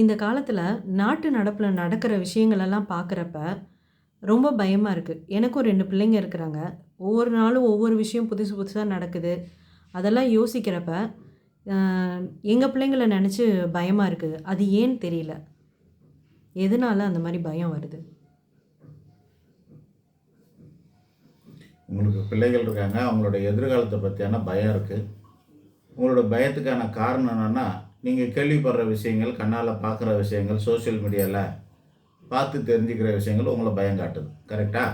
இந்த காலத்தில் நாட்டு நடப்பில் நடக்கிற விஷயங்களெல்லாம் பார்க்குறப்ப ரொம்ப பயமாக இருக்குது எனக்கும் ரெண்டு பிள்ளைங்க இருக்கிறாங்க. ஒவ்வொரு நாளும் ஒவ்வொரு விஷயம் புதுசு புதுசாக நடக்குது. அதெல்லாம் யோசிக்கிறப்ப எங்கள் பிள்ளைங்கள நினச்சி பயமாக இருக்குது. அது ஏன்னு தெரியல? எதனால அந்த மாதிரி பயம் வருது? உங்களுக்கு பிள்ளைகள் இருக்காங்க. அவங்களோட எதிர்காலத்தை பற்றியான பயம் இருக்குது உங்களோட பயத்துக்கான காரணம் என்னென்னா நீங்கள் கேள்விப்படுற விஷயங்கள் கண்ணால் பார்க்குற விஷயங்கள் சோஷியல் மீடியாவில் பார்த்து தெரிஞ்சுக்கிற விஷயங்கள் உங்களை பயம் காட்டுது. கரெக்டா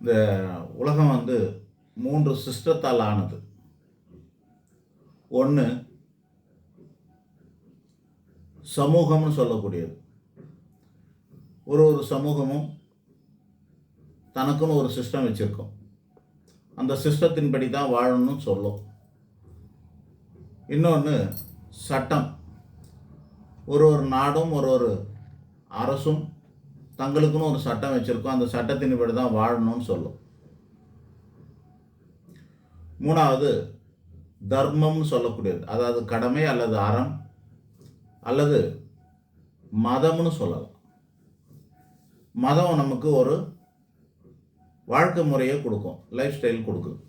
இந்த உலகம் வந்து மூன்று சிஸ்டத்தால் ஆனது. ஒன்று சமூகம்னு சொல்லக்கூடியது. ஒரு ஒரு சமூகமும் தனக்குன்னு ஒரு சிஸ்டம் வச்சுருக்கோம். அந்த சிஸ்டத்தின்படி தான் வாழணும்னு சொல்லும். இன்னொன்று சட்டம். ஒரு ஒரு நாடும் ஒரு ஒரு அரசும் தங்களுக்குன்னு ஒரு சட்டம் வச்சுருக்கோம். அந்த சட்டத்தின்படி தான் வாழணும்னு சொல்லும். மூணாவது தர்மம்னு சொல்லக்கூடியது. அதாவது கடமை அல்லது அறம் அல்லது மதம்னு சொல்லலாம். மதம் நமக்கு ஒரு வாழ்க்கை முறையை கொடுக்கும் லைஃப் ஸ்டைல் கொடுக்கும்.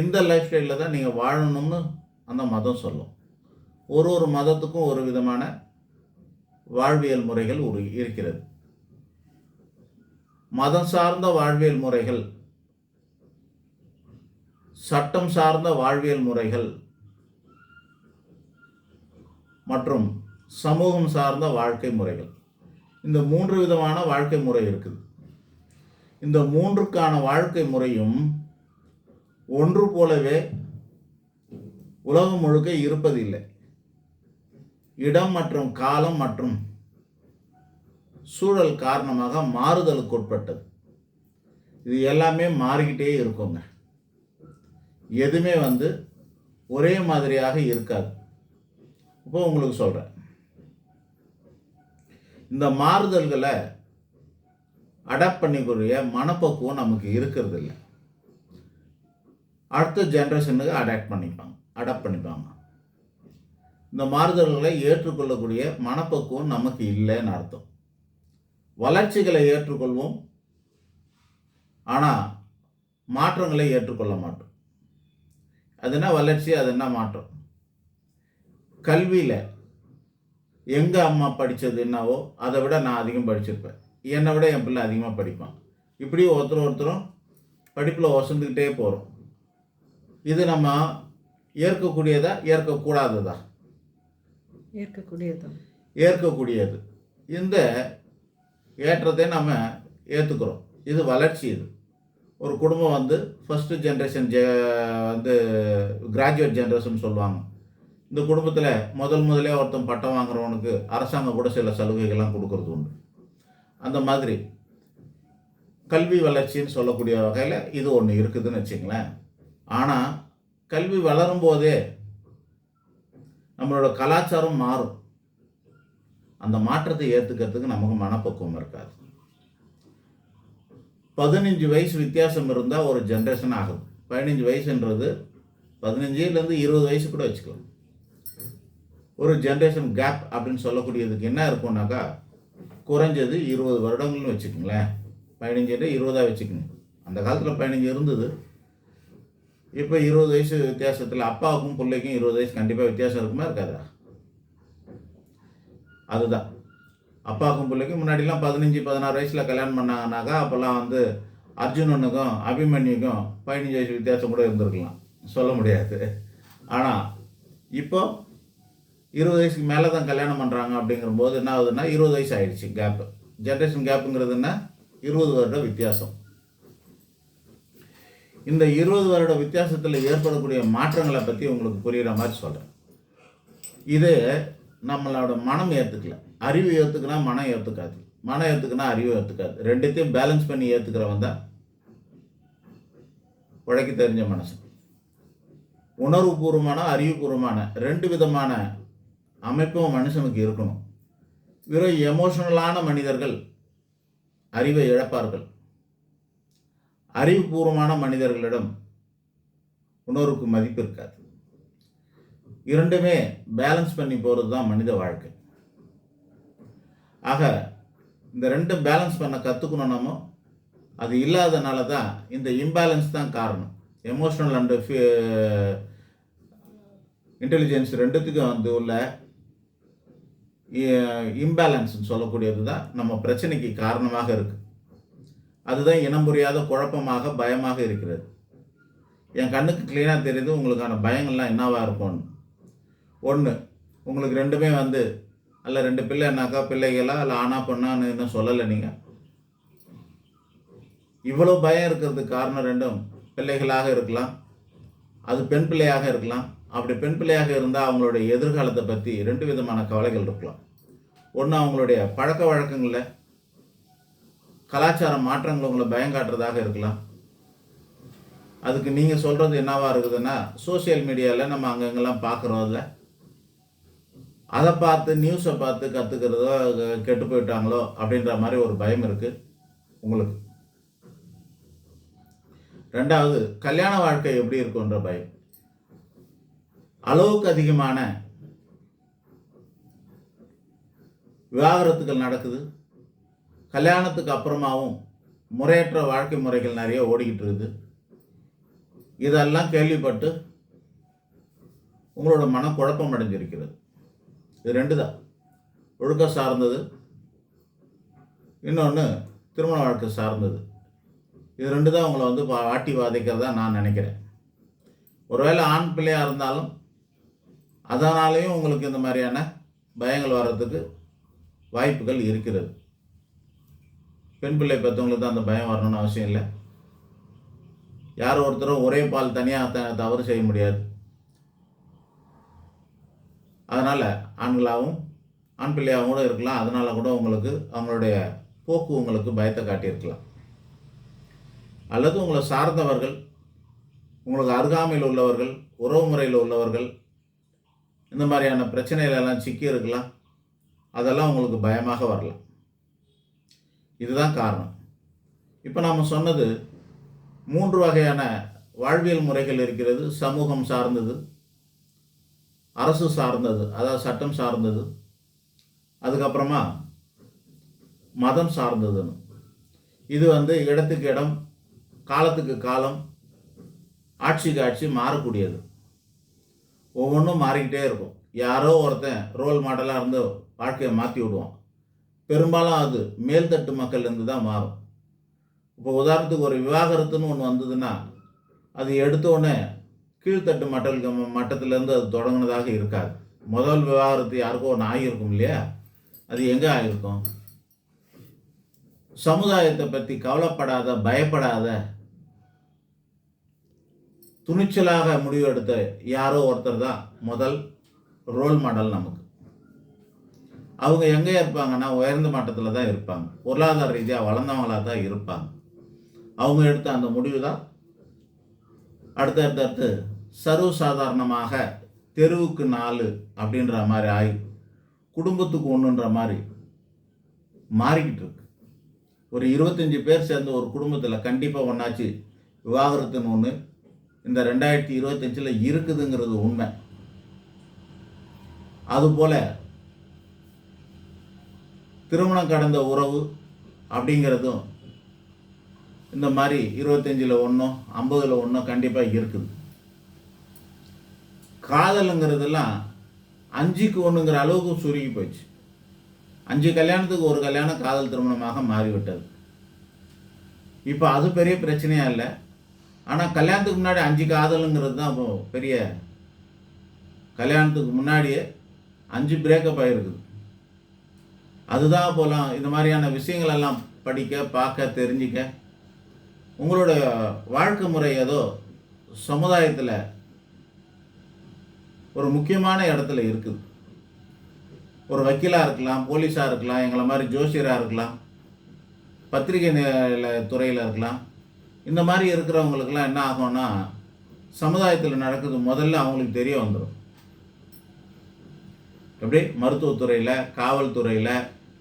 இந்த லைஃப் ஸ்டைலில் தான் நீங்கள் வாழணும்னு அந்த மதம் சொல்லும். ஒரு ஒரு மதத்துக்கும் ஒரு விதமான வாழ்வியல் முறைகள் ஒரு இருக்கிறது. மதம் சார்ந்த வாழ்வியல் முறைகள் சட்டம் சார்ந்த வாழ்வியல் முறைகள் மற்றும் சமூகம் சார்ந்த வாழ்க்கை முறைகள். இந்த மூன்று விதமான வாழ்க்கை முறை இருக்குது. இந்த மூன்றுக்கான வாழ்க்கை முறையும் ஒன்று போலவே உலகம் முழுக்க இருப்பதில்லை. இடம் மற்றும் காலம் மற்றும் சூழல் காரணமாக மாறுதலுக்கு உட்பட்டது. இது எல்லாமே மாறிக்கிட்டே இருக்குங்க. எதுவுமே வந்து ஒரே மாதிரியாக இருக்காது. இப்போ உங்களுக்கு சொல்கிறேன் இந்த மாறுதல்களை அடாப்ட் பண்ணிக்கூடிய மனப்பக்குவம் நமக்கு இருக்கிறது இல்லை அடுத்த ஜென்ரேஷனுக்கு அடாப்ட் பண்ணிப்பாங்க அடாப்ட் பண்ணிப்பாங்க. இந்த மாறுதல்களை ஏற்றுக்கொள்ளக்கூடிய மனப்பக்குவம் நமக்கு இல்லைன்னு அர்த்தம். வளர்ச்சிகளை ஏற்றுக்கொள்வோம் ஆனால் மாற்றங்களை ஏற்றுக்கொள்ள மாட்டோம். அது என்ன வளர்ச்சி அது என்ன மாற்றம்? கல்வியில் எங்கள் அம்மா படித்தது என்னவோ அதை விட நான் அதிகம் படிச்சிருப்பேன். என்னை விட என் பிள்ளை அதிகமாக படிப்பான். இப்படி ஒருத்தர் ஒருத்தரும் படிப்பில் வசந்துக்கிட்டே போகிறோம் இது நம்ம ஏற்கக்கூடியதா ஏற்கக்கூடாததா? ஏற்கக்கூடியது? ஏற்கக்கூடியது. இந்த ஏற்றத்தை நம்ம ஏற்றுக்கிறோம் இது வளர்ச்சி இது. ஒரு குடும்பம் வந்து ஃபஸ்ட்டு ஜென்ரேஷன் ஜெ வந்து கிராஜுவேட் ஜென்ரேஷன் சொல்லுவாங்க. இந்த குடும்பத்தில் முதல் முதலே ஒருத்தன் பட்டம் வாங்குறவனுக்கு அரசாங்கம் கூட சில சலுகைகள்லாம் கொடுக்கறது உண்டு. அந்த மாதிரி. கல்வி வளர்ச்சின்னு சொல்லக்கூடிய வகையில் இது ஒன்று இருக்குதுன்னு வச்சுங்களேன். ஆனால் கல்வி வளரும் போதே நம்மளோட கலாச்சாரம் மாறும். அந்த மாற்றத்தை ஏற்றுக்கிறதுக்கு நமக்கு மனப்பக்குவம் இருக்காது. பதினஞ்சு வயசு வித்தியாசம் இருந்தால் ஒரு ஜென்ரேஷன் ஆகுது. பதினஞ்சு வயசுன்றது பதினஞ்சுலேருந்து இருபது வயசு கூட வச்சுக்கலாம். ஒரு ஜென்ரேஷன் கேப் அப்படின்னு சொல்லக்கூடியதுக்கு என்ன இருக்கும்னாக்கா குறைஞ்சது இருபது வருடங்கள்னு வச்சுக்கோங்களேன். பதினஞ்சு இருபதாக வச்சுக்கோங்க. அந்த காலத்தில் பதினஞ்சு இருந்தது. இப்போ இருபது வயசு வித்தியாசத்தில் அப்பாவுக்கும் பிள்ளைக்கும் இருபது வயசு கண்டிப்பாக வித்தியாசம் இருக்குமா இருக்காதா? அதுதான். அப்பாவுக்கும் பிள்ளைக்கும் முன்னாடிலாம் பதினஞ்சு பதினாறு வயசில் கல்யாணம் பண்ணாங்கனாக்கா அப்போல்லாம் வந்து அர்ஜுனனுக்கும் அபிமன்யுக்கும் பதினஞ்சு வயசு வித்தியாசம் கூட இருந்திருக்கலாம். சொல்ல முடியாது. ஆனால் இப்போ இருபது வயசுக்கு மேலே தான் கல்யாணம் பண்ணுறாங்க அப்படிங்கிறபோது என்ன ஆகுதுன்னா இருபது வயசு ஆயிடுச்சு கேப்பு ஜென்ரேஷன் கேப்புங்கிறது என்ன? இருபது வருட வித்தியாசம். இந்த இருபது வருட வித்தியாசத்தில் ஏற்படக்கூடிய மாற்றங்களை பற்றி உங்களுக்கு புரிகிற மாதிரி சொல்கிறேன் இது நம்மளோட மனம் ஏற்றுக்கல அறிவு ஏற்றுக்குனா மனம் ஏற்றுக்காது மனம் ஏற்றுக்குனா அறிவு ஏற்றுக்காது ரெண்டுத்தையும் பேலன்ஸ் பண்ணி ஏற்றுக்கிறவன் தான் உழைக்க தெரிஞ்ச மனசு உணர்வுபூர்வமான அறிவுபூர்வமான ரெண்டு விதமான அமைப்பும் மனுஷனுக்கு இருக்கணும். வெறும் எமோஷனலான மனிதர்கள் அறிவை இழப்பார்கள். அறிவுபூர்வமான மனிதர்களிடம் உணர்வுக்கு மதிப்பு இருக்காது. இரண்டுமே பேலன்ஸ் பண்ணி போகிறது தான் மனித வாழ்க்கை. ஆக இந்த ரெண்டு பேலன்ஸ் பண்ண கற்றுக்கணும் நம்ம. அது இல்லாதனால தான் இந்த இம்பேலன்ஸ் தான் காரணம். எமோஷனல் அண்டு இன்டெலிஜென்ஸ் ரெண்டுத்துக்கும் வந்து உள்ள இம்பேலன்ஸ்னு சொல்லக்கூடியது தான் நம்ம பிரச்சனைக்கு காரணமாக இருக்குது அதுதான் இனம் புரியாத குழப்பமாக பயமாக இருக்கிறது. என் கண்ணுக்கு க்ளீனாக தெரியுது உங்களுக்கான பயங்கள்லாம் என்னவாக இருக்கும்னு. ஒன்று உங்களுக்கு ரெண்டுமே வந்து அல்ல ரெண்டு பிள்ளைனாக்கா பிள்ளைகளா இல்லை ஆனா பொண்ணான்னு இன்னும் சொல்லலை நீங்கள் இவ்வளோ பயம் இருக்கிறதுக்கு காரணம் ரெண்டும் பிள்ளைகளாக இருக்கலாம் அது பெண் பிள்ளையாக இருக்கலாம் அப்படி பெண் பிள்ளையாக இருந்தால் அவங்களுடைய எதிர்காலத்தை பற்றி ரெண்டு விதமான கவலைகள் இருக்கலாம். ஒன்று அவங்களுடைய பழக்க வழக்கங்களில் கலாச்சார மாற்றங்கள் உங்களை பயம் காட்டுறதாக இருக்கலாம். அதுக்கு நீங்கள் சொல்கிறது என்னவாக இருக்குதுன்னா சோஷியல் மீடியாவில் நம்ம அங்கங்கெல்லாம் பார்க்குறோம்ல அதை பார்த்து நியூஸை பார்த்து கற்றுக்கிறதோ கெட்டு போயிட்டாங்களோ அப்படின்ற மாதிரி ஒரு பயம் இருக்குது உங்களுக்கு. ரெண்டாவது கல்யாண வாழ்க்கை எப்படி இருக்குன்ற பயம். அளவுக்கு அதிகமான விவாகரத்துகள் நடக்குது. கல்யாணத்துக்கு அப்புறமாவும் முறையற்ற வாழ்க்கை முறைகள் நிறைய ஓடிக்கிட்டு இருக்குது. இதெல்லாம் கேள்விப்பட்டு உங்களோட மனம் குழப்பம் அடைஞ்சிருக்கிறது. இது ரெண்டு தான் ஒழுக்கம் சார்ந்தது. இன்னொன்று திருமண வாழ்க்கை சார்ந்தது. இது ரெண்டு தான் உங்களை வந்து ஆட்டி வாதிக்கிறதா நான் நினைக்கிறேன். ஒருவேளை ஆண் பிள்ளையாக இருந்தாலும் அதனாலேயும் உங்களுக்கு இந்த மாதிரியான பயங்கள் வர்றதுக்கு வாய்ப்புகள் இருக்கிறது. பெண் பிள்ளை பெற்றவங்களுக்கு தான் அந்த பயம் வரணும்னு அவசியம் இல்லை. யார் ஒருத்தரும் ஒரே பால் தனியாக த தவறு செய்ய முடியாது. அதனால் ஆண்களாகவும் ஆண் பிள்ளையாகவும் கூட இருக்கலாம். அதனால் கூட உங்களுக்கு அவங்களுடைய போக்கு உங்களுக்கு பயத்தை காட்டியிருக்கலாம். அல்லது உங்களை சார்ந்தவர்கள் உங்களுக்கு அருகாமையில் உள்ளவர்கள் உறவு முறையில் உள்ளவர்கள் இந்த மாதிரியான பிரச்சனைகள் எல்லாம் சிக்கி இருக்கலாம். அதெல்லாம் உங்களுக்கு பயமாக வரலாம். இதுதான் காரணம். இப்போ நாம் சொன்னது மூன்று வகையான வாழ்வியல் முறைகள் இருக்கிறது. சமூகம் சார்ந்தது அரசு சார்ந்தது அதாவது சட்டம் சார்ந்தது அதுக்கப்புறமா மதம் சார்ந்ததுன்னு. இது வந்து இடத்துக்கு இடம் காலத்துக்கு காலம் ஆட்சிக்கு ஆட்சி மாறக்கூடியது. ஒவ்வொன்றும் மாறிக்கிட்டே இருக்கும். யாரோ ஒருத்தன் ரோல் மாடலாக இருந்து வாழ்க்கையை மாற்றி விடுவான். பெரும்பாலும் அது மேல்தட்டு மக்கள்லேருந்து தான் மாறும். இப்போ உதாரணத்துக்கு ஒரு விவாகரத்துன்னு ஒன்று வந்ததுன்னா அது எடுத்தோடனே கீழ்த்தட்டு மட்டலுக்கு மட்டத்துலேருந்து அது தொடங்கினதாக இருக்காது. முதல் விவாகரத்து யாருக்கோ ஒன்று ஆகியிருக்கும் இல்லையா? அது எங்கே ஆகியிருக்கும்? சமுதாயத்தை பற்றி கவலைப்படாத பயப்படாத துணிச்சலாக முடிவு எடுத்த யாரோ ஒருத்தர் தான் முதல் ரோல் மாடல் நமக்கு. அவங்க எங்கே இருப்பாங்கன்னா உயர்ந்த மட்டத்தில் தான் இருப்பாங்க. பொருளாதார ரீதியாக வளர்ந்தவங்களாக தான் இருப்பாங்க. அவங்க எடுத்த அந்த முடிவு தான். அடுத்தடுத்தடுத்து சர்வசாதாரணமாக தெருவுக்கு நாலு அப்படின்ற மாதிரி ஆகி குடும்பத்துக்கு ஒன்றுன்ற மாதிரி மாறிக்கிட்டு இருக்கு. ஒரு இருபத்தஞ்சி பேர் சேர்ந்த ஒரு குடும்பத்தில் கண்டிப்பாக ஒன்றாச்சு விவாகரத்துன்னு ஒன்று இந்த ரெண்டாயிரத்தி இருபத்தஞ்சில் இருக்குதுங்கிறது உண்மை. அதுபோல் திருமணம் கடந்த உறவு அப்படிங்கிறதும் இந்த மாதிரி இருபத்தஞ்சில் ஒன்றும் ஐம்பதில் ஒன்றும் கண்டிப்பாக இருக்குது. காதலுங்கிறதெல்லாம் அஞ்சுக்கு ஒன்றுங்கிற அளவுக்கு சுருங்கி போச்சு. அஞ்சு கல்யாணத்துக்கு ஒரு கல்யாணம் காதல் திருமணமாக மாறிவிட்டது. இப்போ அது பெரிய பிரச்சனையாக இல்லை. ஆனால் கல்யாணத்துக்கு முன்னாடி அஞ்சு காதலுங்கிறது தான் இப்போ பெரிய கல்யாணத்துக்கு முன்னாடியே அஞ்சு பிரேக்கப் ஆகிருக்குது அதுதான் போலாம். இந்த மாதிரியான விஷயங்கள் எல்லாம் படிக்க பார்க்க தெரிஞ்சிக்க. உங்களோட வாழ்க்கை முறை ஏதோ சமுதாயத்தில் ஒரு முக்கியமான இடத்துல இருக்குது. ஒரு வக்கீலாக இருக்கலாம் போலீஸாக இருக்கலாம் எங்களை மாதிரி ஜோசியராக இருக்கலாம் பத்திரிகை துறையில் இருக்கலாம். இந்த மாதிரி இருக்கிறவங்களுக்கெல்லாம் என்ன ஆகும்னா சமுதாயத்தில் நடக்குது முதல்ல அவங்களுக்கு தெரிய வந்துடும் எப்படி? மருத்துவத்துறையில் காவல்துறையில்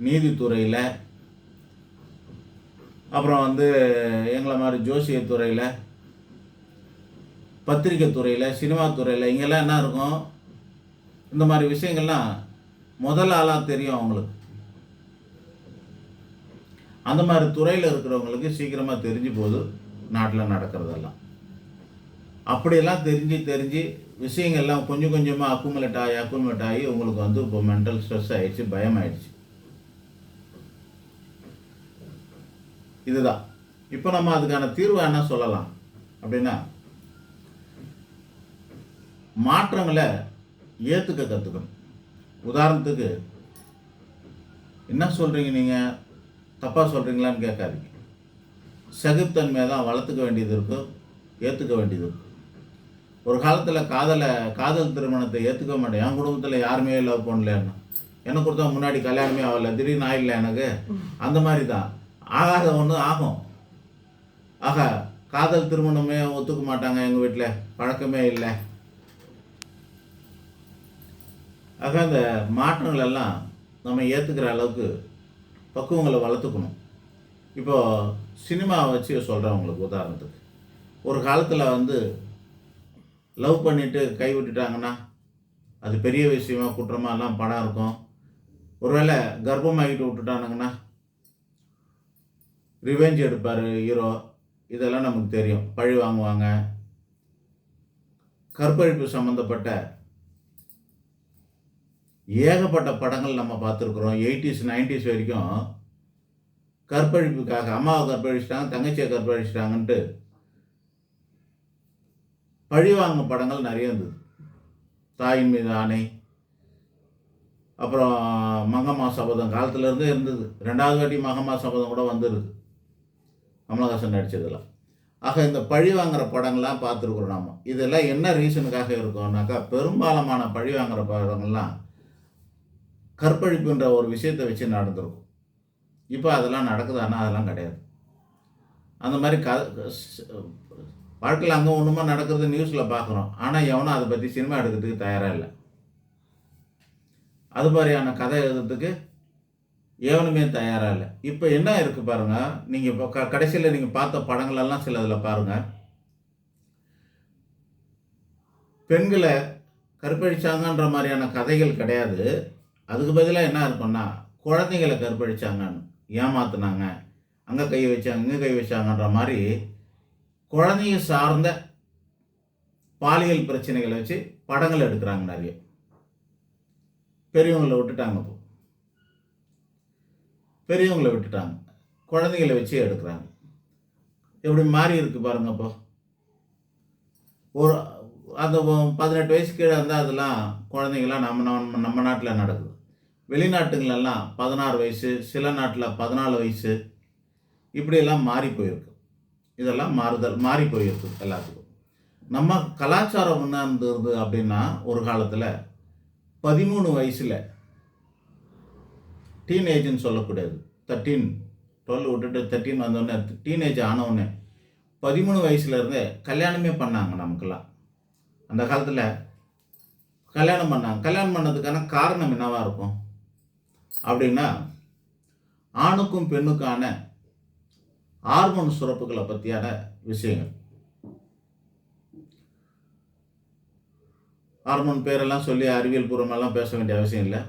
நீதித்துறையில் அப்புறம் வந்து எங்களை மாதிரி ஜோசியத்துறையில் பத்திரிக்கை துறையில் சினிமா துறையில் இங்கெல்லாம் என்ன இருக்கும்? இந்த மாதிரி விஷயங்கள்லாம் முதல் ஆளாக தெரியும் அவங்களுக்கு. அந்த மாதிரி துறையில் இருக்கிறவங்களுக்கு சீக்கிரமாக தெரிஞ்சு போகுது. நாட்டில் நடக்கிறதெல்லாம். அப்படியெல்லாம் தெரிஞ்சு தெரிஞ்சு விஷயங்கள்லாம் கொஞ்சம் கொஞ்சமாக அக்குமுலேட் ஆகி அக்குமுலேட் ஆகி உங்களுக்கு வந்து இப்போ மென்டல் ஸ்ட்ரெஸ் ஆகிடுச்சு பயம் ஆயிடுச்சு இதுதான். இப்போ நம்ம அதுக்கான தீர்வு என்ன சொல்லலாம்? அப்படின்னா மாற்றங்களை ஏற்றுக்க கற்றுக்கணும் உதாரணத்துக்கு என்ன சொல்கிறீங்க நீங்கள் தப்பாக சொல்கிறீங்களான்னு கேட்காதீங்க. சகிப்புத்தன்மையை தான் வளர்த்துக்க வேண்டியது இருக்கும் ஏற்றுக்க வேண்டியது இருக்கும். ஒரு காலத்தில் காதலை காதல் திருமணத்தை ஏற்றுக்க மாட்டேன். என் குடும்பத்தில் யாருமே லவ் பண்ணலன்னா எனக்கு கொடுத்தா முன்னாடி கல்யாணமே ஆகலை. திடீர்னு ஆயிடல எனக்கு. அந்த மாதிரி தான் ஆகாத ஒன்று ஆகும். ஆக காதல் திருமணமே ஒத்துக்க மாட்டாங்க எங்கள் வீட்டில் பழக்கமே இல்லை. ஆக அந்த மாற்றங்கள் எல்லாம் நம்ம ஏற்றுக்கிற அளவுக்கு பக்குவங்களை வளர்த்துக்கணும். இப்போ சினிமாவை வச்சு சொல்கிறேன் உங்களுக்கு உதாரணத்துக்கு. ஒரு காலத்தில் வந்து லவ் பண்ணிட்டு கை விட்டுட்டாங்கன்னா அது பெரிய விஷயமா குற்றமாக எல்லாம் படம் இருக்கும். ஒருவேளை கர்ப்பமாகிட்டு விட்டுட்டானுங்கன்னா ரிவெஞ்ச் எடுப்பார் ஹீரோ இதெல்லாம் நமக்கு தெரியும். பழி வாங்குவாங்க. கற்பழிப்பு சம்மந்தப்பட்ட ஏகப்பட்ட படங்கள் நம்ம பார்த்துருக்குறோம். எயிட்டிஸ் நைன்டிஸ் வரைக்கும் கற்பழிப்புக்காக அம்மாவை கற்பழிச்சிட்டாங்க தங்கச்சியை கற்பழிச்சிட்டாங்கன்ட்டு பழி படங்கள் நிறைய இருந்தது. தாயின் மீது ஆணை அப்புறம் மங்கம்மா சபதம் காலத்துலேருந்தே இருந்தது. ரெண்டாவது வாட்டி மங்கம்மா சபதம் கூட வந்துருக்கு கமலஹாசன் நடித்ததெல்லாம் ஆக இந்த பழி வாங்குற படங்கள்லாம் பார்த்துருக்குறோம் நாம். இதெல்லாம் என்ன ரீசனுக்காக இருக்கோம்னாக்கா பெரும்பாலமான பழி வாங்குற படங்கள்லாம் கற்பழிப்புன்ற ஒரு விஷயத்தை வச்சு நடந்திருக்கும். இப்போ அதெல்லாம் நடக்குதானா அதெல்லாம் கிடையாது. அந்த மாதிரி க வாழ்க்கையில் அங்கே ஒன்றுமா நடக்கிறது நியூஸில் பார்க்குறோம். ஆனால் எவனும் அதை பற்றி சினிமா எடுக்கிறதுக்கு தயாராக இல்லை. அது மாதிரியான கதை எழுதுறதுக்கு எவனுமே தயாராக இல்லை. இப்போ என்ன இருக்குது பாருங்கள் நீங்கள் இப்போ க கடைசியில் நீங்கள் பார்த்த படங்களெல்லாம் சில இதில் பாருங்கள் பெண்களை கற்பழிச்சாங்கன்ற மாதிரியான கதைகள் கிடையாது. அதுக்கு பதிலாக என்ன இருக்குன்னா குழந்தைங்களை கற்பழிச்சாங்கன்னு. ஏமாத்துனாங்க. அங்கே கை வச்சாங்க இங்கே கை வச்சாங்கன்ற மாதிரி குழந்தைய சார்ந்த பாலியல் பிரச்சனைகளை வச்சு படங்கள் எடுக்கிறாங்க நிறைய. பெரியவங்களை விட்டுட்டாங்க இப்போ. பெரியவங்களை விட்டுட்டாங்க. குழந்தைகளை வச்சு எடுக்கிறாங்க. எப்படி மாறி இருக்கு பாருங்க இப்போ. ஒரு அந்த பதினெட்டு வயசு கீழே இருந்தால் அதெல்லாம் குழந்தைங்களாம் நம்ம நம்ம நம்ம நாட்டில் நடக்குது. வெளிநாட்டுங்களெல்லாம் பதினாறு வயசு சில நாட்டில் பதினாலு வயசு இப்படியெல்லாம் மாறி போயிருக்கு. இதெல்லாம் மாறுதல் மாறி போயிருக்கு எல்லாத்துக்கும். நம்ம கலாச்சாரம் என்ன இருந்தது அப்படின்னா ஒரு காலத்தில் பதிமூணு வயசில் டீனேஜ்னு சொல்லக்கூடாது தேர்ட்டீன் டுவெல் விட்டுட்டு தேர்ட்டீன் வந்தோடனே டீனேஜ் ஆனவுடனே பதிமூணு வயசுலேருந்தே கல்யாணமே பண்ணாங்க நமக்கெல்லாம். அந்த காலத்தில் கல்யாணம் பண்ணாங்க. கல்யாணம் பண்ணதுக்கான காரணம் என்னவாக இருக்கும்? அப்படின்னா ஆணுக்கும் பெண்ணுக்கான ஹார்மோன் சுரப்புகளை பற்றியான விஷயங்கள். ஹார்மோன் பேரெல்லாம் சொல்லி அறிவியல் பூர்வமெல்லாம் பேச வேண்டிய அவசியம் இல்லை.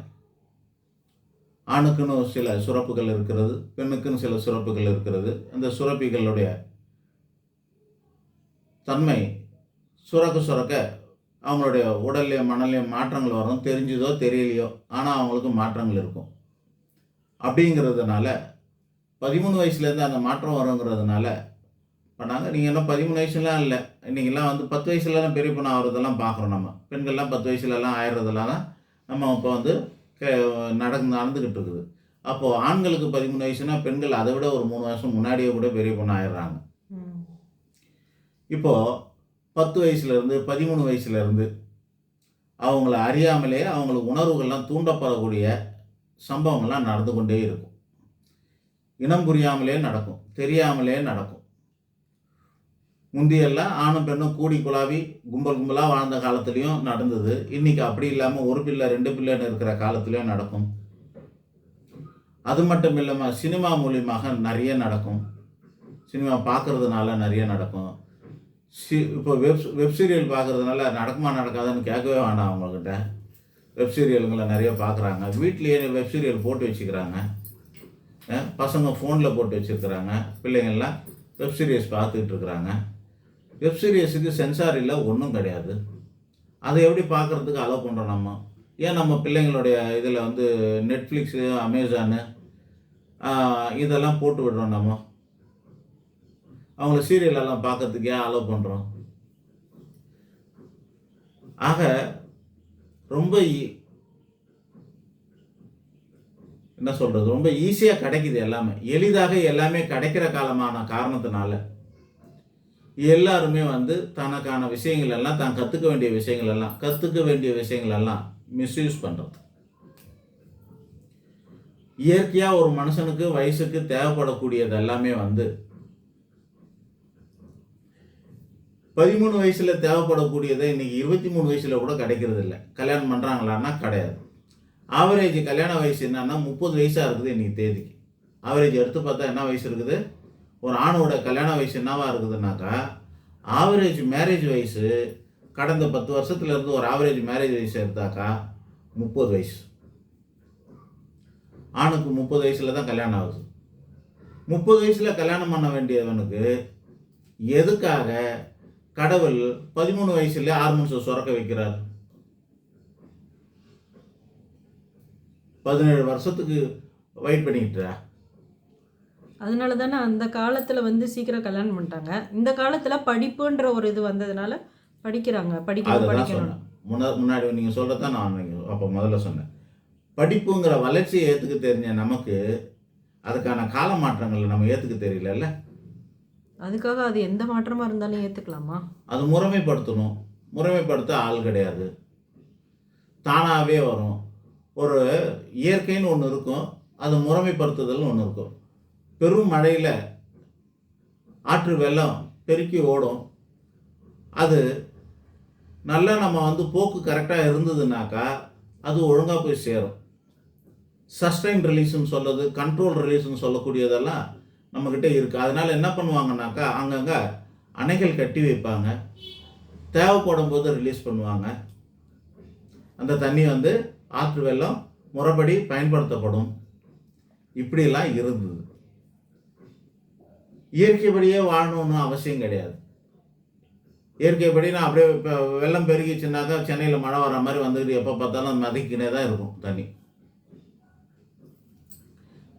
ஆணுக்குன்னு சில சுரப்புகள் இருக்கிறது பெண்ணுக்குன்னு சில சுரப்புகள் இருக்கிறது. அந்த சுரப்பிகளுடைய தன்மை சுரக்க சுரக்க அவங்களுடைய உடல்லையும் மனலையும் மாற்றங்கள் வரும் தெரிஞ்சுதோ தெரியலையோ ஆனால் அவங்களுக்கு மாற்றங்கள் இருக்கும். அப்படிங்கிறதுனால பதிமூணு வயசுலேருந்து அந்த மாற்றம் வருங்கிறதுனால பண்ணாங்க. நீங்கள் என்ன பதிமூணு வயசுலாம் இல்லை. இன்றைக்கெல்லாம் வந்து பத்து வயசுலலாம் பெரிய பொண்ணு ஆகிறதெல்லாம் பார்க்குறோம் நம்ம. பெண்கள்லாம் பத்து வயசுலலாம் ஆயிடுறதெல்லாம் தான் நம்ம இப்போ வந்து நடந்து நடந்துக்கிட்டு இருக்குது. அப்போது ஆண்களுக்கு பதிமூணு வயசுனா பெண்கள் அதை விட ஒரு மூணு வருஷம் முன்னாடியே கூட பெரிய பொண்ணு ஆயிடுறாங்க. இப்போது பத்து வயசுலேருந்து பதிமூணு வயசுலேருந்து அவங்கள அறியாமலே அவங்களுக்கு உணர்வுகள்லாம் தூண்டப்படக்கூடிய சம்பவங்கள்லாம் நடந்து கொண்டே இருக்கும். இனம் புரியாமலே நடக்கும் தெரியாமலே நடக்கும். முந்தியெல்லாம் ஆணும் பெண்ணும் கூடி குழாவி கும்பல் கும்பலாக வாழ்ந்த காலத்துலேயும் நடந்தது. இன்றைக்கி அப்படி இல்லாமல் ஒரு பிள்ளை ரெண்டு பிள்ளைன்னு இருக்கிற காலத்துலேயும் நடக்கும். அது மட்டும் இல்லாமல் சினிமா மூலியமாக நிறைய நடக்கும். சினிமா பார்க்கறதுனால நிறைய நடக்கும். சி இப்போ வெப் வெப் சீரியல் பார்க்கறதுனால நடக்குமா நடக்காதுன்னு கேட்கவே வேண்டாம் அவங்கக்கிட்ட வெப் சீரியலுங்களை நிறைய பார்க்குறாங்க. வீட்லேயே வெப் சீரியல் போட்டு வச்சுக்கிறாங்க. பசங்க ஃபோனில் போட்டு வச்சுருக்கிறாங்க பிள்ளைங்கள்லாம் வெப் சீரியஸ் பார்த்துக்கிட்டு இருக்கிறாங்க. வெப் சீரியஸுக்கு சென்சார் இல்லை ஒன்றும் கிடையாது. அதை எப்படி பார்க்குறதுக்கு அலோவ் பண்ணுறோம் நம்ம? ஏன் நம்ம பிள்ளைங்களுடைய இதில் வந்து நெட்ஃப்ளிக்ஸு அமேசானு இதெல்லாம் போட்டு விடுறோம் நம்ம? அவங்கள சீரியலெல்லாம் பார்க்கறதுக்கு ஏன் அலோவ் பண்ணுறோம் ஆக ரொம்ப ஈ- என்ன சொல்கிறது ரொம்ப ஈஸியாக கிடைக்குது எல்லாமே. எளிதாக எல்லாமே கிடைக்கிற காலமான காரணத்தினால எல்லாருமே வந்து தனக்கான விஷயங்கள் எல்லாம் தான் கற்றுக்க வேண்டிய விஷயங்கள் எல்லாம் கற்றுக்க வேண்டிய விஷயங்கள் எல்லாம் மிஸ்யூஸ் பண்ணுறது இயற்கையாக ஒரு மனுஷனுக்கு வயசுக்கு தேவைப்படக்கூடியது எல்லாமே வந்து பதிமூணு வயசில் தேவைப்படக்கூடியதை இன்றைக்கி இருபத்தி மூணு வயசில் கூட கிடைக்கிறது இல்லை கல்யாணம் பண்ணுறாங்களான்னா கிடையாது. ஆவரேஜ் கல்யாண வயசு என்னன்னா முப்பது வயசாக இருக்குது இன்றைக்கி தேதிக்கு. ஆவரேஜ் எடுத்து பார்த்தா என்ன வயசு இருக்குது? ஒரு ஆணோட கல்யாண வயசு என்னவா இருக்குதுன்னாக்கா ஆவரேஜ் மேரேஜ் வயசு கடந்த பத்து வருஷத்துலேருந்து ஒரு ஆவரேஜ் மேரேஜ் வயசு எடுத்தாக்கா முப்பது வயசு. ஆணுக்கு முப்பது வயசில் தான் கல்யாணம் ஆகுது. முப்பது வயசில் கல்யாணம் பண்ண வேண்டியவனுக்கு எதுக்காக கடவுள் பதிமூணு வயசுல ஹார்மோன்ஸை சுரக்க வைக்கிறார். பதினேழு வருஷத்துக்கு வெயிட் பண்ணிக்கிட்டா அதனால தானே அந்த காலத்தில் வந்து சீக்கிரம் கல்யாணம் பண்ணிட்டாங்க. இந்த காலத்தில் படிப்புன்ற ஒரு இது வந்ததுனால படிக்கிறாங்க. படிக்கணும் படிக்கணும். முன்னாடி நீங்கள் சொல்கிறதான் நான் அப்போ முதல்ல சொன்னேன். படிப்புங்கிற வளர்ச்சியை ஏற்றுக்க தெரிஞ்ச நமக்கு அதுக்கான கால மாற்றங்களை நம்ம ஏற்றுக்க தெரியலல்ல? அதுக்காக அது எந்த மாற்றமாக இருந்தாலும் ஏற்றுக்கலாமா அது முறைமைப்படுத்தணும். முறைமைப்படுத்த ஆள் கிடையாது. தானாகவே வரும். ஒரு இயற்கைன்னு ஒன்று இருக்கும். அது முறைமைப்படுத்துதல்னு ஒன்று இருக்கும். பெரும் மழையில் ஆற்று வெள்ளம் பெருக்கி ஓடும். அது நல்லா நம்ம வந்து போக்கு கரெக்டாக இருந்ததுனாக்கா அது ஒழுங்காக போய் சேரும். சஸ்டைன் ரிலீஸ்னு சொல்லுது கண்ட்ரோல் ரிலீஸ்னு சொல்லக்கூடியதெல்லாம் நம்மக்கிட்ட இருக்குது அதனால் என்ன பண்ணுவாங்கனாக்கா அங்கங்கே அணைகள் கட்டி வைப்பாங்க. தேவைப்படும் போது ரிலீஸ் பண்ணுவாங்க. அந்த தண்ணி வந்து ஆற்று வெள்ளம் முறைப்படி பயன்படுத்தப்படும். இப்படிலாம் இருந்தது. இயற்கைப்படியே வாழணும்னு அவசியம் கிடையாது. இயற்கைப்படி நான் அப்படியே இப்போ வெள்ளம் பெருகிச்சுனாக்கா சென்னையில் மழை வர மாதிரி வந்துக்கிட்டு எப்போ பார்த்தாலும் மதிக்கினே தான் இருக்கும் தண்ணி.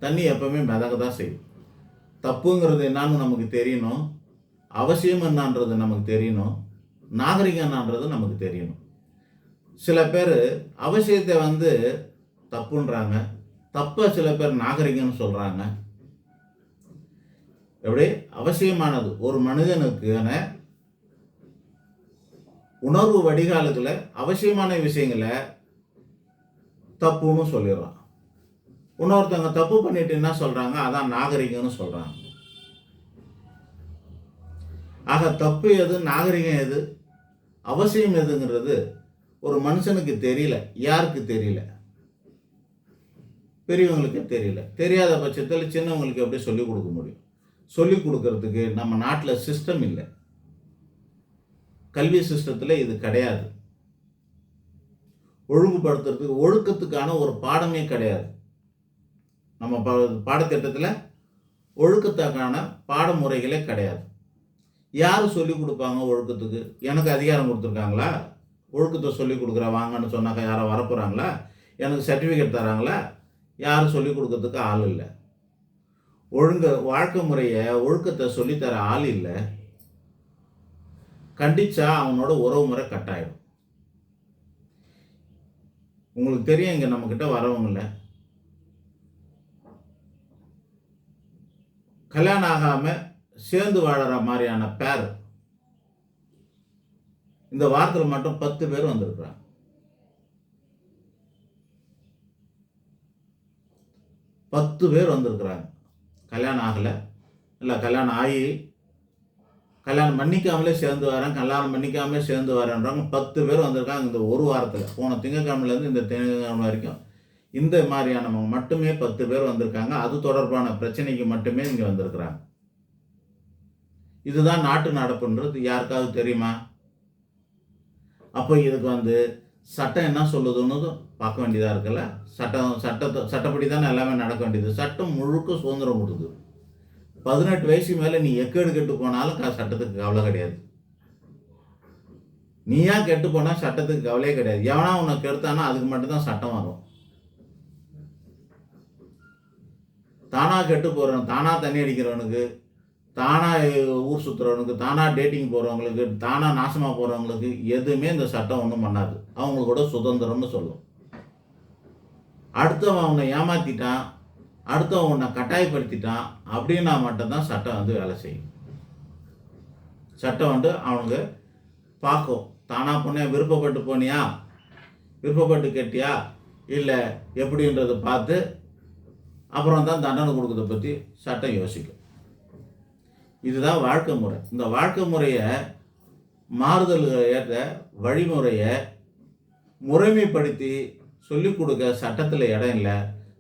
தண்ணி எப்பவுமே மிதக்க தான் செய்யும். தப்புங்கிறது என்னான்னு நமக்கு தெரியணும். அவசியம் என்னான்றது நமக்கு தெரியணும். நாகரிகம் என்னான்றது நமக்கு தெரியணும். சில பேர் அவசியத்தை வந்து தப்புன்றாங்க. தப்பை சில பேர் நாகரிகம்னு சொல்கிறாங்க எப்படி? அவசியமானது. ஒரு மனிதனுக்கான உணர்வு வடிகாலத்தில் அவசியமான விஷயங்களை தப்புன்னு சொல்லிடுறான். இன்னொருத்தவங்க தப்பு பண்ணிட்டு என்ன சொல்றாங்க? அதான் நாகரிகம்னு சொல்றாங்க. ஆக தப்பு எது நாகரிகம் எது அவசியம் எதுங்கிறது ஒரு மனுஷனுக்கு தெரியல யாருக்கு தெரியல? பெரியவங்களுக்கு தெரியல. தெரியாத பட்சத்தில் சின்னவங்களுக்கு எப்படி சொல்லிக் கொடுக்க முடியும்? சொல்லிக் கொடுக்கறதுக்கு நம்ம நாட்டில் சிஸ்டம் இல்லை. கல்வி சிஸ்டத்தில் இது கிடையாது. ஒழுங்குபடுத்துறதுக்கு ஒழுக்கத்துக்கான ஒரு பாடமே கிடையாது. நம்ம பா பாடத்திட்டத்தில் ஒழுக்கத்துக்கான பாடமுறைகளே கிடையாது. யார் சொல்லிக் கொடுப்பாங்க ஒழுக்கத்துக்கு? எனக்கு அதிகாரம் கொடுத்துருக்காங்களா? ஒழுக்கத்தை சொல்லிக் கொடுக்குற வாங்கன்னு சொன்னாக்கா யாரோ வரப்போகிறாங்களா எனக்கு சர்டிஃபிகேட் தராங்களா? யாரும் சொல்லிக் கொடுக்கறதுக்கு ஆள் இல்லை. ஒழுங்க வாழ்க்கை முறையை ஒழுக்கத்தை சொல்லித்தர ஆள் இல்லை. கண்டிச்சா அவனோட உறவு முறை கட்டாயிடும். உங்களுக்கு தெரியும் இங்கே நம்மக்கிட்ட வரவங்கள கல்யாணம் ஆகாமல் சேர்ந்து வாழற மாதிரியான பேர் இந்த வாரத்தில் மட்டும் பத்து பேர் வந்திருக்கிறாங்க. பத்து பேர் வந்திருக்கிறாங்க. கல்யாணம் ஆகலை. இல்லை கல்யாணம் ஆகி கல்யாணம் பண்ணிக்காமலே சேர்ந்து வரேன் கல்யாணம் பண்ணிக்காமலே சேர்ந்து வரேன்றவங்க பத்து பேர் வந்திருக்காங்க இந்த ஒரு வாரத்தில். போன திங்கக்கிழமையிலேருந்து இந்த திங்கக்கிழமை வரைக்கும் இந்த மாதிரியானவங்க மட்டுமே பத்து பேர் வந்திருக்காங்க. அது தொடர்பான பிரச்சனைக்கு மட்டுமே இங்கே வந்திருக்கிறாங்க. இதுதான் நாட்டு நடப்புன்றது. யாருக்காவது தெரியுமா? அப்போ இதுக்கு வந்து சட்டம் என்ன சொல்லுதுன்னு பார்க்க வேண்டியதாக இருக்குல்ல? சட்டம் சட்டத்தை சட்டப்படி தானே எல்லாமே நடக்க வேண்டியது. சட்டம் முழுக்க சுதந்திரம் கொடுக்குது. பதினெட்டு வயசு மேலே நீ எக்கேடு கெட்டு போனாலும் க- சட்டத்துக்கு கவலை கிடையாது. நீயா கெட்டு போனால் சட்டத்துக்கு கவலையே கிடையாது. எவனா உன்னை கெடுத்தானா அதுக்கு மட்டும்தான் சட்டம் வரும். தானாக கெட்டு போகிறவன் தானாக தண்ணி அடிக்கிறவனுக்கு தானாக ஊர் சுற்றுறவனுக்கு தானாக டேட்டிங் போகிறவங்களுக்கு தானாக நாசமாக போகிறவங்களுக்கு எதுவுமே இந்த சட்டம் ஒன்றும் பண்ணாது. அவங்களோட சுதந்திரம்னு சொல்லும். அடுத்தவன் அவனை ஏமாற்றிட்டான் அடுத்தவன் உன்னை கட்டாயப்படுத்திட்டான் அப்படின்னா மட்டும்தான் சட்டம் வந்து வேலை செய்யும். சட்டம் வந்து அவனுக்கு பார்க்கும். தானாக பொண்ணே விருப்பப்பட்டு போனியா? விருப்பப்பட்டு கெட்டியா? இல்லை எப்படின்றத பார்த்து அப்புறம் தான் தண்டனை கொடுக்கறத பற்றி சட்டம் யோசிக்கும். இதுதான் வாழ்க்கை முறை. இந்த வாழ்க்கை முறையை மாறுதல் ஏற்ற வழிமுறையை முறைமைப்படுத்தி சொல்லிக் கொடுக்க சட்டத்தில் இடம் இல்லை.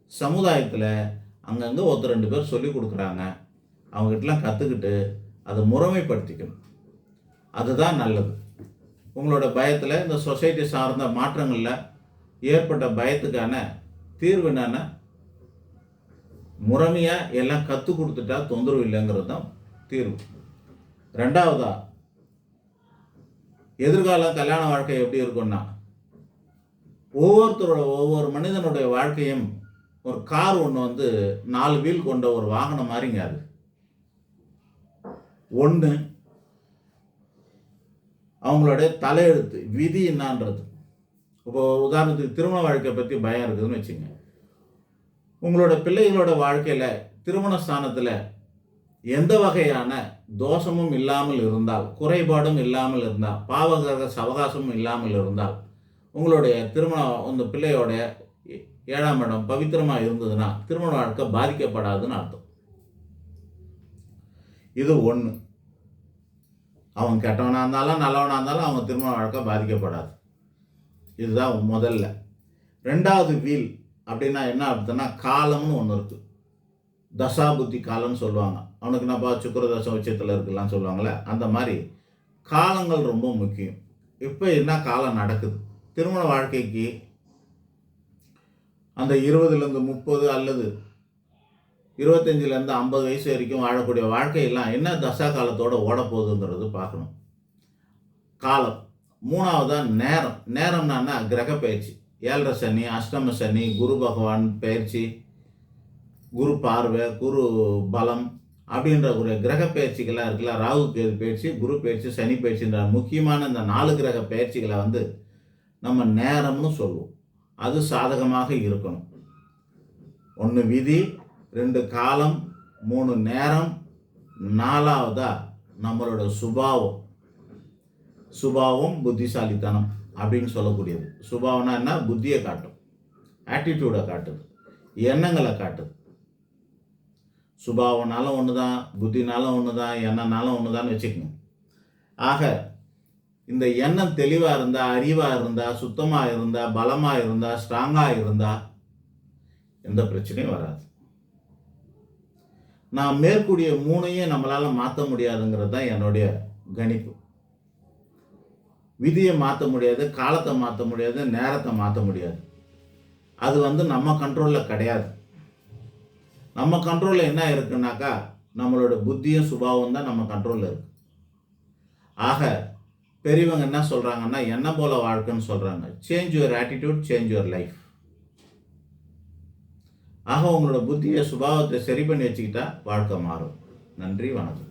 சமுதாயத்தில் அங்கங்கே ஒருத்தர் ரெண்டு பேர் சொல்லிக் கொடுக்குறாங்க. அவங்ககிட்டலாம் கற்றுக்கிட்டு அதை முறைமைப்படுத்திக்கணும். அதுதான் நல்லது. உங்களோட பயத்தில் இந்த சொசைட்டி சார்ந்த மாற்றங்களில் ஏற்பட்ட பயத்துக்கான தீர்வு என்னென்னா முறைமையாக எல்லாம் கற்றுக் கொடுத்துட்டா தொந்தரவு இல்லைங்கிறது தான் தீர்வு. ரெண்டாவதா எதிர்காலம் கல்யாண வாழ்க்கை எப்படி இருக்கும்னா ஒவ்வொருத்தரோட ஒவ்வொரு மனிதனுடைய வாழ்க்கையும் ஒரு கார் ஒன்று வந்து நாலு வீல் கொண்ட ஒரு வாகனம் மாதிரிங்க அது. ஒன்று அவங்களுடைய தலையெழுத்து விதி என்னான்றது. இப்போ உதாரணத்துக்கு திருமண வாழ்க்கை பற்றி பயம் இருக்குதுன்னு வச்சுங்க. உங்களோட பிள்ளைகளோட வாழ்க்கையில் திருமண ஸ்தானத்தில் எந்த வகையான தோஷமும் இல்லாமல் இருந்தால் குறைபாடும் இல்லாமல் இருந்தால் பாவகிரக சவகாசமும் இல்லாமல் இருந்தால் உங்களுடைய திருமணம் அந்த பிள்ளையோட ஏழாம் இடம் பவித்திரமாக இருந்ததுன்னா திருமண வாழ்க்கை பாதிக்கப்படாதுன்னு அர்த்தம். இது ஒன்று அவன் கெட்டவனாக இருந்தாலும் நல்லவனாக இருந்தாலும் அவன் திருமண வாழ்க்கை பாதிக்கப்படாது. இதுதான் முதல்ல. ரெண்டாவது வீல் அப்படின்னா என்ன அர்த்தம்னா காலம்னு ஒன்று இருக்குது தசாபுத்தி காலம்னு சொல்லுவாங்க. அவனுக்கு நம்ம சுக்கர தசை உச்சத்தில் இருக்கலாம் சொல்லுவாங்கள்ல அந்த மாதிரி காலங்கள் ரொம்ப முக்கியம். இப்போ என்ன காலம் நடக்குது? திருமண வாழ்க்கைக்கு அந்த இருபதுலேருந்து முப்பது அல்லது இருபத்தஞ்சிலேருந்து ஐம்பது வயசு வரைக்கும் வாழக்கூடிய வாழ்க்கையெல்லாம் என்ன தசா காலத்தோட ஓடப்போகுதுங்கிறது பார்க்கணும். காலம். மூணாவதாக நேரம். நேரம்னா கிரக பயிற்சி ஏழரை சனி அஷ்டம சனி குரு பகவான் பயிற்சி குரு பார்வை குரு பலம் அப்படின்ற ஒரு கிரக பயிற்சிகள்லாம் இருக்குல்ல ராகு கேது பயிற்சி குரு பயிற்சி சனி பயிற்சின்ற முக்கியமான இந்த நாலு கிரக பயிற்சிகளை வந்து நம்ம நேரம்னு சொல்லுவோம். அது சாதகமாக இருக்கணும். ஒன்று விதி ரெண்டு காலம் மூணு நேரம் நாலாவதா நம்மளோட சுபாவம். சுபாவம் புத்திசாலித்தனம். அப்படின்னு சொல்லக்கூடியது. சுபாவனா என்ன? புத்தியை காட்டும். ஆட்டிடியூடை காட்டுது. எண்ணங்களை காட்டுது. சுபாவனாலும் ஒன்று தான் புத்தினாலும் ஒன்று தான் எண்ணனாலும் ஒன்று தான் வச்சுக்கோங்க. ஆக இந்த எண்ணம் தெளிவாக இருந்தால் அறிவாக இருந்தால் சுத்தமாக இருந்தால் பலமாக இருந்தால் ஸ்ட்ராங்காக இருந்தால் எந்த பிரச்சனையும் வராது. நான் மேற்கூடிய மூணையும் நம்மளால் மாற்ற முடியாதுங்கிறது தான் என்னுடைய கணிப்பு. விதியை மாற்ற முடியாது காலத்தை மாற்ற முடியாது நேரத்தை மாற்ற முடியாது. அது வந்து நம்ம கண்ட்ரோலில் கிடையாது. நம்ம கண்ட்ரோலில் என்ன இருக்குன்னாக்கா நம்மளோட புத்தியும் சுபாவம் தான் நம்ம கண்ட்ரோலில் இருக்கு. ஆக பெரியவங்க என்ன சொல்கிறாங்கன்னா என்ன போல வாழ்க்கைன்னு சொல்கிறாங்க change your attitude change your life ஆக உங்களோட புத்தியை சுபாவத்தை சரி பண்ணி வச்சுக்கிட்டா வாழ்க்கை மாறும். நன்றி வணக்கம்.